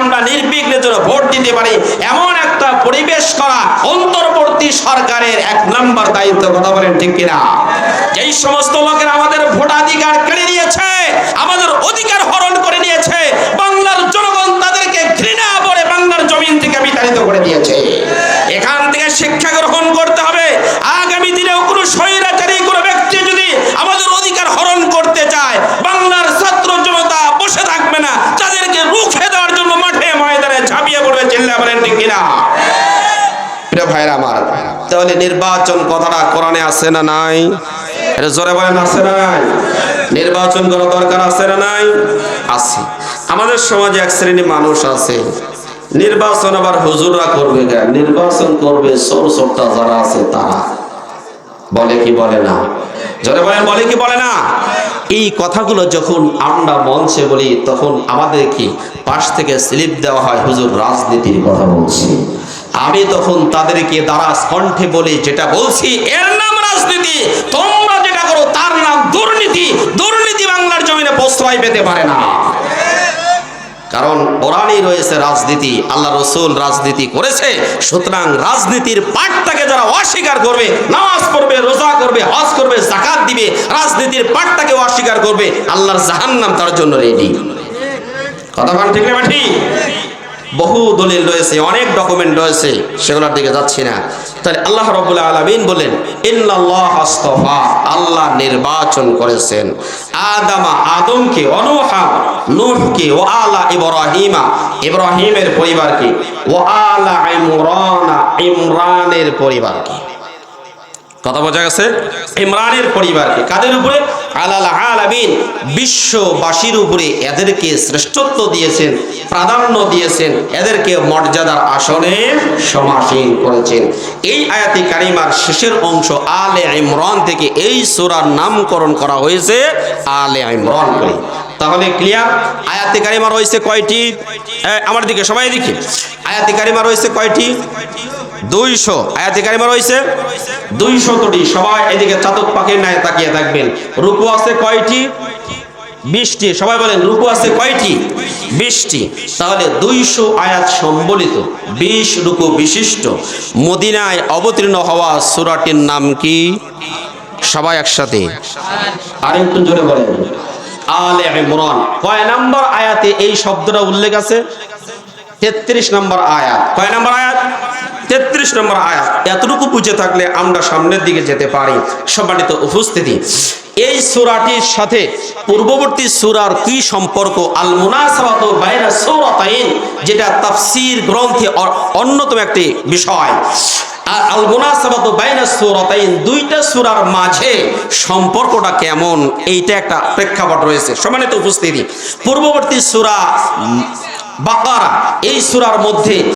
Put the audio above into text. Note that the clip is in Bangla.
আমরা নির্বিঘ্নে যেন ভোট দিতে পারি, এমন একটা পরিবেশ করা অন্তর্বর্তী সরকারের এক নম্বর দায়িত্ব, কথা বলেন ঠিক কিনা? যেই সমস্ত লোকের আমাদের ভোটাধিকার কেড়ে নিয়েছে, আমাদের অধিকার হরণ প্রিয় ভাইরা আমার, তাহলে নির্বাচন কথাটা কোরআনে আছে না নাই? এটা জোরে বলেন, আছে না নাই? নির্বাচন করা দরকার আছে না নাই? আছে। আমাদের সমাজে এক শ্রেণি মানুষ আছে। নির্বাচন আবার হুজুররা করবে কেন? নির্বাচন করবে সর সরটা যারা আছে তারা। বলে কি বলে না? জোরে বলেন, বলে কি বলে না? এই কথাগুলো যখন আমরা মঞ্চে বলি, তখন আমাদেরকে পাশ থেকে স্লিপ দেওয়া হয়, হুজুর রাজনীতির কথা বলছি। আমি তখন তাদেরকে দ্বারা কণ্ঠে বলে, যেটা বলছি, এর নাম রাজনীতি, তোমরা যেটা করো, তার নাম দুর্নীতি। দুর্নীতি বাংলার জমিনে প্রশ্রয় পেতে পারে না। কারণ কোরআনই রয়েছে রাজনীতি, আল্লাহ রসুল রাজনীতি করেছে, সুতরাং রাজনীতির পাঠটাকে যারা অস্বীকার করবে, নামাজ পড়বে, রোজা করবে, হজ করবে, জাকাত দিবে, রাজনীতির পাঠটাকে অস্বীকার করবে, আল্লাহর জাহান্নাম তার জন্য রেডি কথা ঠিক না ঠিক বহু দলিল রয়েছে, অনেক ডকুমেন্ট রয়েছে, সেগুলোর দিকে যাচ্ছি না। তাহলে আল্লাহ রবুল্লাহ আলমিন বলেন আস্তফা আল্লাহ নির্বাচন করেছেন। আদামা, আদমকে অনুহা, নূহকে ও আলা ইব্রাহিমা, ইব্রাহিমের পরিবারকে, ও আলা ইমরানা, ইমরানের পরিবারকে। কথা বোঝা গেছে? ইমরানের পরিবারকে। কাদের উপরে? আলাল আলামিন বিশ্ববাসীর উপরে এদেরকে শ্রেষ্ঠত্ব দিয়েছেন, প্রাধান্য দিয়েছেন, এদেরকে মর্যাদার আসনে সমাসীন করেছেন। এই আয়াতি কারিমার শেষের অংশ আলে ইমরান থেকে এই সূরার নামকরণ করা হয়েছে, আলে ইমরান করে। তাহলে ক্লিয়ার? আয়াতি কারিমা রয়েছে কয়টি? আমার দিকে সবাই দেখি। আয়াতি কারিমা রয়েছে কয়টি? দুইশো। আয়াতি কারিমা রয়েছে? দুইশতটি সবাই এদিকে চাতক পাখির ন্যায় তাকিয়ে থাকবেন। রুকু আছে কয়টি? বিশটি। সবাই বলেন রুকু আছে কয়টি? বিশটি। তাহলে দুইশো আয়াত সম্বলিত বিশ রুকু বিশিষ্ট মদিনায় অবতীর্ণ হওয়া সুরাটির নাম কি? সবাই একসাথে। আরেকটু জোরে বলেন। আলে ইমরান। কয় নম্বর আয়াতে এই শব্দটা উল্লেখ আছে? তেত্রিশ নম্বর আয়াত। কয় নম্বর আয়াত? তেত্রিশ নম্বর আয়াত, এতটুকু বুঝে থাকলে আমরা সামনের দিকে যেতে পারি। সম্মানিত উপস্থিতি, এই সুরাটির সাথে পূর্ববর্তী সুরার কি সম্পর্ক? আল যেটা তাফসীর গ্রন্থে অন্যতম একটি বিষয়। দুইটা সূরার মাঝে সম্পর্কটা কেমন? এইটা একটা প্রেক্ষাপট রয়েছে। সম্মানিত উপস্থিতি, পূর্ববর্তী সূরা বাকারা, এই সূরার মধ্যে